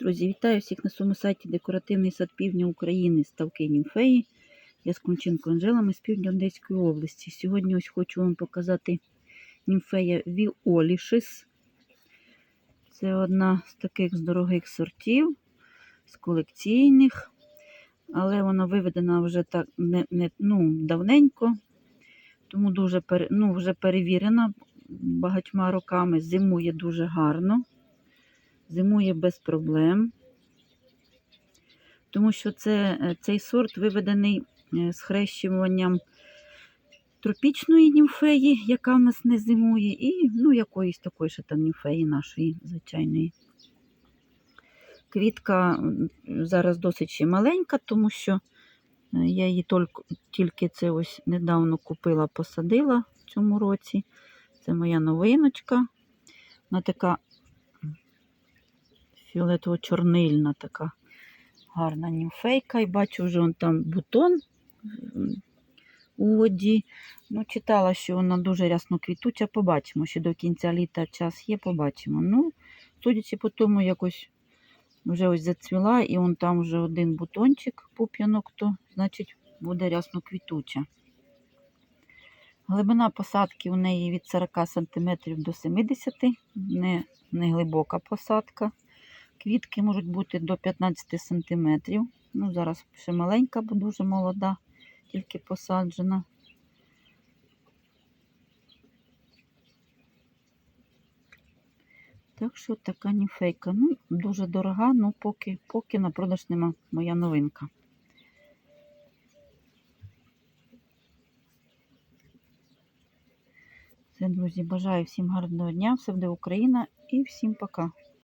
Друзі, вітаю всіх на своєму сайті Декоративний сад півдня України ставки німфеї. Я з Конченко Анжелами з півдня Одеської області. Сьогодні ось хочу вам показати німфея Віолішис. Це одна з таких з дорогих сортів, з колекційних, але вона виведена вже так не, не, ну, давненько, тому дуже ну, вже перевірена багатьма роками. Зимує дуже гарно зимує без проблем, тому що це, е, цей сорт виведений е, з хрещуванням тропічної німфеї, яка в нас не зимує, і ну, якоїсь такої ще там німфеї нашої звичайної. Квітка зараз досить ще маленька, тому що е, я її тільки це ось недавно купила, посадила в цьому році. Це моя новиночка. Вона така фіолетово-чорнильна така гарна німфейка. І бачу, вже вон там бутон у воді. Ну, читала, що вона дуже рясно квітуча. Побачимо, що до кінця літа час є, побачимо. Ну, судячи по тому, якось вже ось зацвіла, і он там вже один бутончик пуп'янок, то значить буде рясно квітуча. Глибина посадки у неї від 40 см до 70 не, не глибока посадка. Квітки можуть бути до 15 см. Ну, зараз ще маленька, бо дуже молода, тільки посаджена. Так що така ніфейка. Ну, дуже дорога, ну поки, поки на продаж нема моя новинка. Все, друзі, бажаю всім гарного дня, все буде Україна і всім пока.